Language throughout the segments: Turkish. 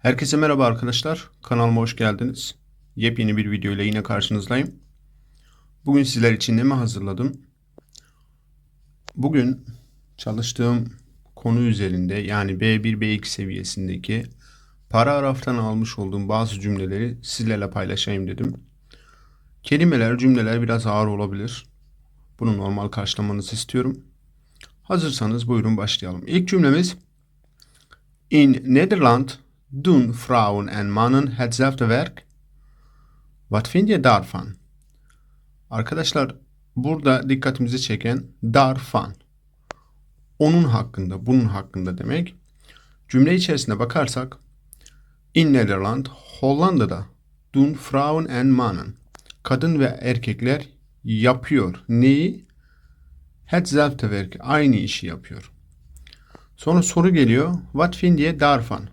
Herkese merhaba arkadaşlar. Kanalıma hoş geldiniz. Yepyeni bir video ile yine karşınızdayım. Bugün sizler için ne mi hazırladım? Bugün çalıştığım konu üzerinde yani B1 B2 seviyesindeki paragraftan almış olduğum bazı cümleleri sizlerle paylaşayım dedim. Kelimeler, cümleler biraz ağır olabilir. Bunu normal karşılamanızı istiyorum. Hazırsanız buyurun başlayalım. İlk cümlemiz In Nederland doen Frauen en Mannen hetzelfde werk? Wat vind je daarvan? Arkadaşlar burada dikkatimizi çeken daarvan. Onun hakkında, bunun hakkında demek. Cümle içerisine bakarsak In Nederland, Hollanda'da doen Frauen en Mannen. Kadın ve erkekler yapıyor. Neyi? Hetzelfde werk. Aynı işi yapıyor. Sonra soru geliyor. Wat vind je daarvan?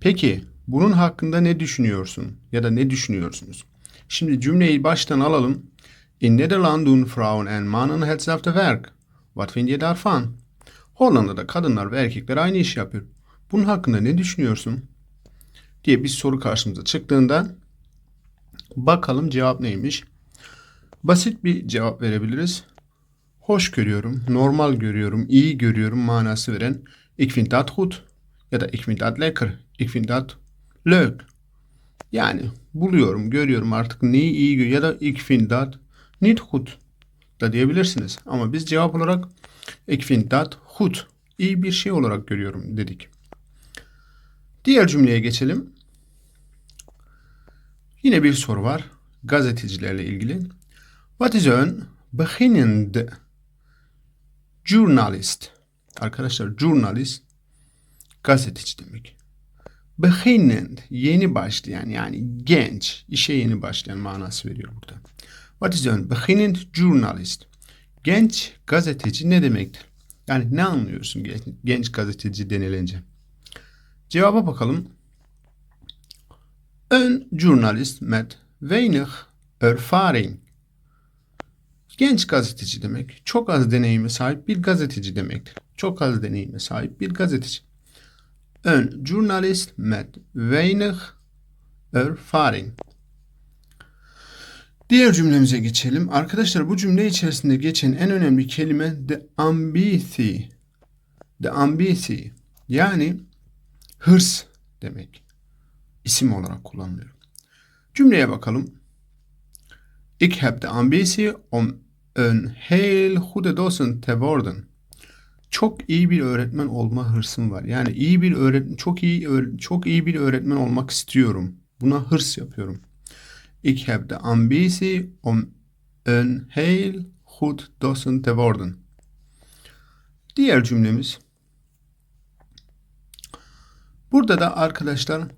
Peki bunun hakkında ne düşünüyorsun ya da ne düşünüyorsunuz? Şimdi cümleyi baştan alalım. In Nederland Frauen en Mannen hetzelfde werk. Wat vind je daarvan? Hollanda'da kadınlar ve erkekler aynı işi yapıyor. Bunun hakkında ne düşünüyorsun? diye bir soru karşımıza çıktığında bakalım cevap neymiş? Basit bir cevap verebiliriz. Hoş görüyorum, normal görüyorum, iyi görüyorum manası veren ik vind dat goed ya da ik vind dat lekker, ik vind dat leuk. Yani buluyorum, görüyorum artık neyi iyi görüyorum ya da ik vind dat niet goed da diyebilirsiniz. Ama biz cevap olarak ik vind dat goed, iyi bir şey olarak görüyorum dedik. Diğer cümleye geçelim. Yine bir soru var gazetecilerle ilgili. What is een beginnende journalist? Arkadaşlar journalist gazeteci demek. Beginnend yeni başlayan yani genç, işe yeni başlayan manası veriyor burada. What is een beginnend journalist? Genç gazeteci ne demektir? Yani ne anlıyorsun genç, genç gazeteci denilince? Cevaba bakalım. Een journalist met weinig ervaring. Genç gazeteci demek, çok az deneyime sahip bir gazeteci demektir. Çok az deneyime sahip bir gazeteci. Een journalist met weinig ervaring. Diğer cümlemize geçelim. Arkadaşlar bu cümle içerisinde geçen en önemli kelime de ambitie. De ambitie. Yani hırs demek. İsim olarak kullanılıyor. Cümleye bakalım. Ik heb de ambitie om een heel goede docent te worden. Çok iyi bir öğretmen olma hırsım var. Yani iyi bir öğretmen, çok iyi çok iyi bir öğretmen olmak istiyorum. Buna hırs yapıyorum. Ik heb de ambitie om een heel goed docent te worden. Diğer cümlemiz. Burada da arkadaşlar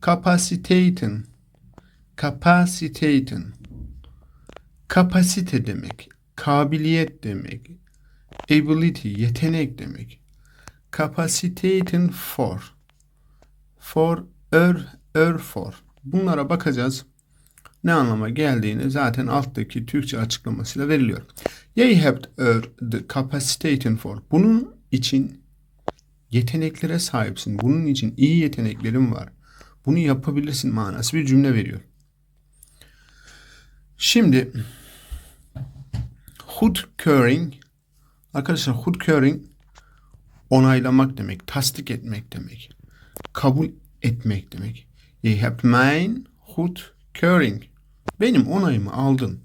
kapasitetin kapasitetin kapasite demek, kabiliyet demek, ability, yetenek demek. Capacitating for, for, er, er for. Bunlara bakacağız. Ne anlama geldiğini zaten alttaki Türkçe açıklamasıyla veriliyor. Ye hebt er the capacitating for. Bunun için yeteneklere sahipsin. Bunun için iyi yeteneklerin var. Bunu yapabilirsin manası bir cümle veriyor. Şimdi goedkeuring arkadaşlar goedkeuring onaylamak demek, tasdik etmek demek, kabul etmek demek. Je hebt mijn goedkeuring. Benim onayımı aldın.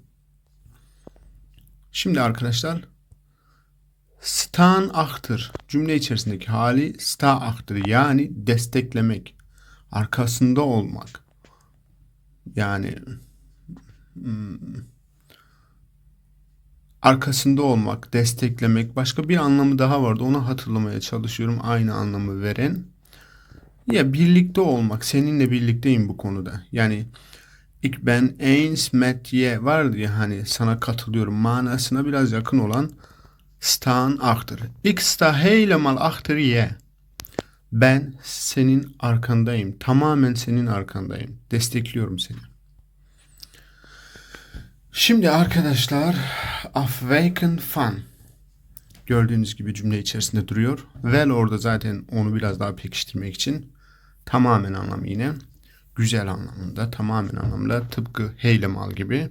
Şimdi arkadaşlar staan achter cümle içerisindeki hali sta achter yani desteklemek, arkasında olmak. Yani hmm, arkasında olmak, desteklemek, başka bir anlamı daha vardı. Onu hatırlamaya çalışıyorum. Aynı anlamı veren. Ya birlikte olmak, seninle birlikteyim bu konuda. Yani ilk ben eens met je vardı ya hani sana katılıyorum manasına biraz yakın olan staan achter. Ik sta helemaal achter je. Ben senin arkandayım. Tamamen senin arkandayım. Destekliyorum seni. Şimdi arkadaşlar afwijken van gördüğünüz gibi cümle içerisinde duruyor. Well orada zaten onu biraz daha pekiştirmek için Tamamen anlamı yine. Güzel anlamında, tamamen anlamda tıpkı heylemal gibi.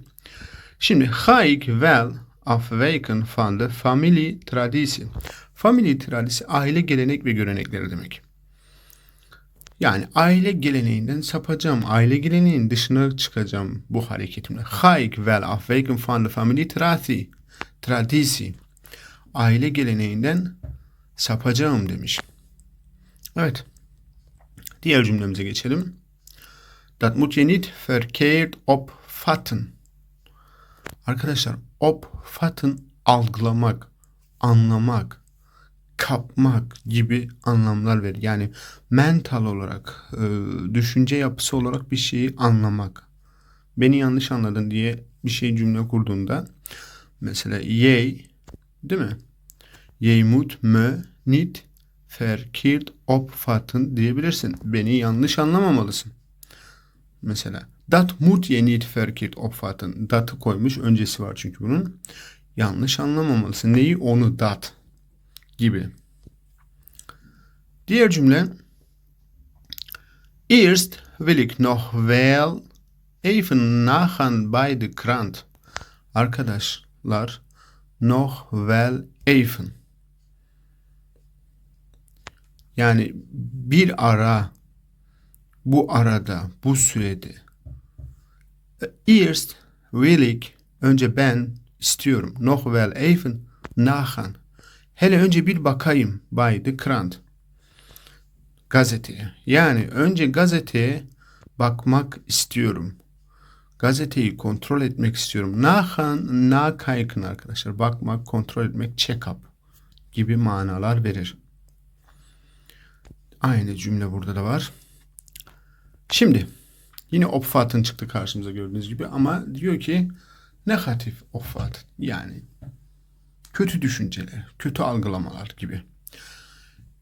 Şimdi ga ik wel afwijken van de familietraditie. Family tradisi aile gelenek ve görenekleri demek. Yani aile geleneğinden sapacağım, aile geleneğinin dışına çıkacağım bu hareketimle. Ga ik wel afwijken van de familietraditie. Traditie. Aile geleneğinden sapacağım demiş. Evet. Diğer cümlemize geçelim. Dat moet je niet verkeerd opvatten. Arkadaşlar opvatten algılamak, anlamak, kapmak gibi anlamlar verir. Yani mental olarak, e, düşünce yapısı olarak bir şeyi anlamak. Beni yanlış anladın diye bir şey cümle kurduğunda mesela yey değil mi? Yey moet me niet verkeerd opvatten diyebilirsin. Beni yanlış anlamamalısın. Mesela dat moet je niet verkeerd opvatten. Dat'ı koymuş. Öncesi var çünkü bunun. Yanlış anlamamalısın. Neyi? Onu dat gibi. Diğer cümle Eerst wil ik nog wel even nagaan bij de krant. Arkadaşlar nog wel even. Yani bir ara bu arada, bu sürede. Eerst wil ik, önce ben istiyorum. Nog wel even nagaan. Hele önce bir bakayım by the krant. Gazeteye. Yani önce gazeteye bakmak istiyorum. Gazeteyi kontrol etmek istiyorum. Nahan, nakayken arkadaşlar. Bakmak, kontrol etmek, check-up gibi manalar verir. Aynı cümle burada da var. Şimdi yine opfatın çıktı karşımıza gördüğünüz gibi ama diyor ki negatif opfat yani kötü düşünceler, kötü algılamalar gibi.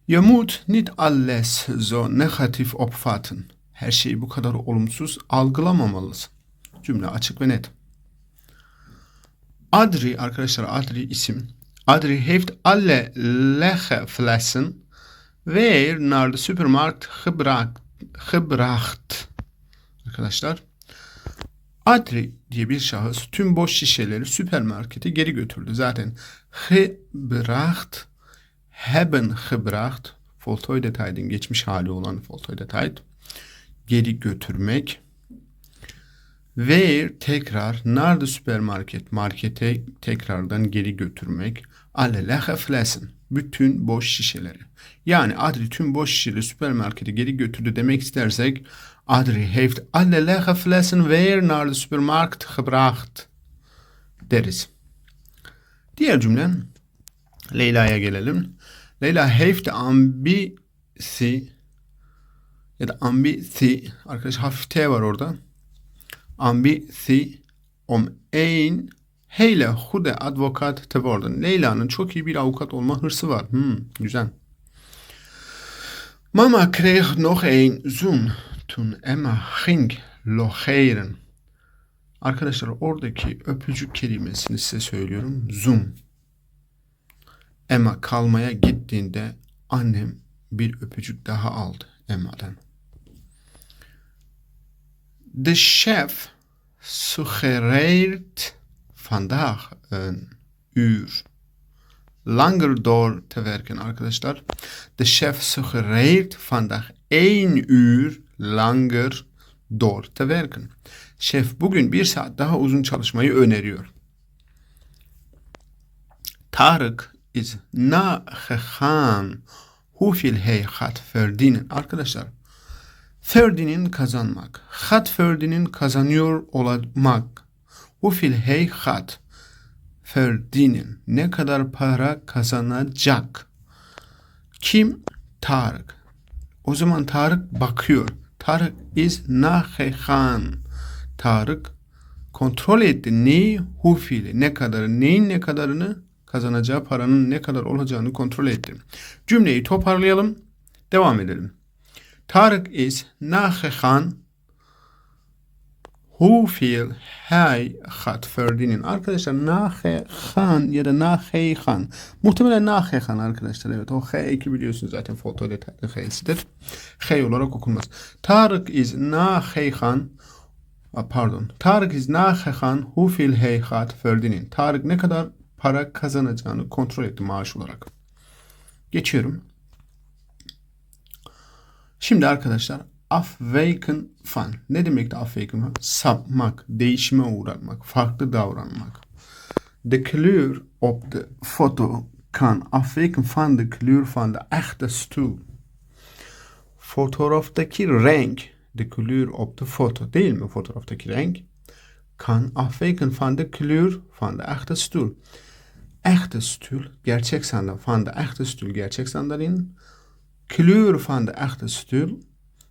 Je moet niet alles zo negatif opvatten. Her şeyi bu kadar olumsuz algılamamalısın. Cümle açık ve net. Adri arkadaşlar Adri isim. Adri heeft alle lege flessen weer naar de supermarkt gebracht. Arkadaşlar Adri diye bir şahıs tüm boş şişeleri süpermarkete geri götürdü. Zaten gebracht, hebben gebracht, voltooide tijdin geçmiş hali olan voltooide tijd. Geri götürmek. Weer tekrar naar de süpermarket, markete tekrardan geri götürmek. Alle lege flessen, bütün boş şişeleri. Yani Adri tüm boş şişeleri süpermarkete geri götürdü demek istersek Adri heeft alle lege flessen weer naar de supermarkt gebracht deriz. Diğer cümle Leyla'ya gelelim. Leyla heeft ambisi ya da ambisi arkadaş hafif T var orada. Ambisi om een hele goede advokat te worden. Leyla'nın çok iyi bir avukat olma hırsı var. Hmm, güzel. Mama kreeg nog een zoen toen Emma ging logeren. Arkadaşlar oradaki öpücük kelimesini size söylüyorum. Zoom. Emma kalmaya gittiğinde annem bir öpücük daha aldı Emma'dan. De chef suggereert vandaag een uur langer door te werken arkadaşlar. De chef suggereert vandaag één uur langer door te werken. Şef bugün bir saat daha uzun çalışmayı öneriyor. Tarık is nagegaan hoeveel hij gaat verdienen. Arkadaşlar verdienen kazanmak. Gaat verdienen kazanıyor olmak. Hoeveel hij gaat verdienen. Ne kadar para kazanacak. Kim? Tarık. O zaman Tarık bakıyor. Tarık is nagegaan. Tarık kontrol etti. Neyi? Hufili. Ne kadarı? Neyin ne kadarını? Kazanacağı paranın ne kadar olacağını kontrol etti. Cümleyi toparlayalım. Devam edelim. Tarık is nagegaan. Hoeveel hij gaat verdienen. Arkadaşlar nagegaan ya da nagegaan. Muhtemelen nagegaan arkadaşlar. Evet o G2 biliyorsunuz zaten foto detaylı G'sidir. G olarak okunmaz. Tarık is nagegaan. Ah, Pardon. Tarık is nagegaan hoeveel hij gaat verdienen. Tarık ne kadar para kazanacağını kontrol etti maaş olarak. Geçiyorum. Şimdi arkadaşlar afwijken van. Ne demekti afwijken van? Sapmak, değişime uğratmak, farklı davranmak. De kleur op de foto kan afwijken van de kleur van de echte stoel. Fotoğraftaki renk, de kleur op de foto değil mi fotoğraftaki renk? Kan afwijken van de kleur van de echte stoel. Echte stoel, gerçek sandalye, van de echte stoel, gerçek sandalyenin kleur van de echte stoel,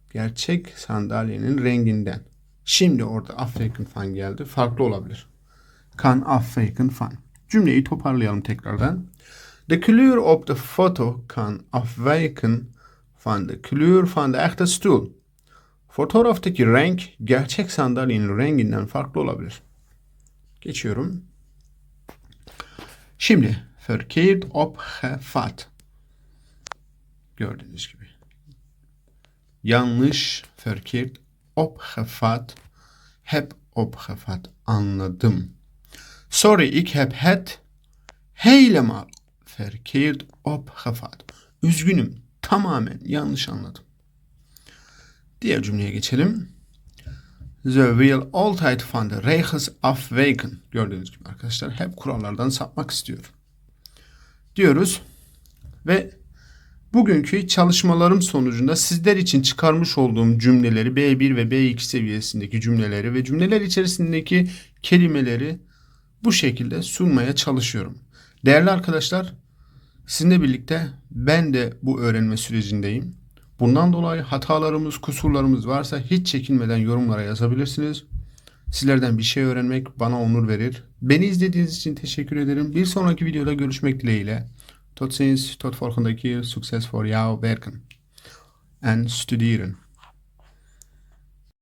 gerçek sandalyenin renginden. Şimdi orada afwijken van geldi. Farklı olabilir. Kan afwijken van. Cümleyi toparlayalım tekrardan. De kleur op de foto kan afwijken van de kleur van de echte stoel. Fotoğraftaki renk gerçek sandalyenin renginden farklı olabilir. Geçiyorum. Şimdi verkeerd opgevat. Gördüğünüz gibi. Yanlış, verkeerd, opgevat, heb opgevat, anladım. Sorry, ik heb het helemaal verkeerd opgevat. Üzgünüm, tamamen yanlış anladım. Diğer cümleye geçelim. Ze wil altijd van de regels afwijken. Gördüğünüz gibi arkadaşlar hep kurallardan sapmak istiyor. Diyoruz ve bugünkü çalışmalarım sonucunda sizler için çıkarmış olduğum cümleleri B1 ve B2 seviyesindeki cümleleri ve cümleler içerisindeki kelimeleri bu şekilde sunmaya çalışıyorum. Değerli arkadaşlar, sizinle birlikte ben de bu öğrenme sürecindeyim. Bundan dolayı hatalarımız, kusurlarımız varsa hiç çekinmeden yorumlara yazabilirsiniz. Sizlerden bir şey öğrenmek bana onur verir. Beni izlediğiniz için teşekkür ederim. Bir sonraki videoda görüşmek dileğiyle. Tot ziens, tot volgende keer. Succes voor jou werken en studeren.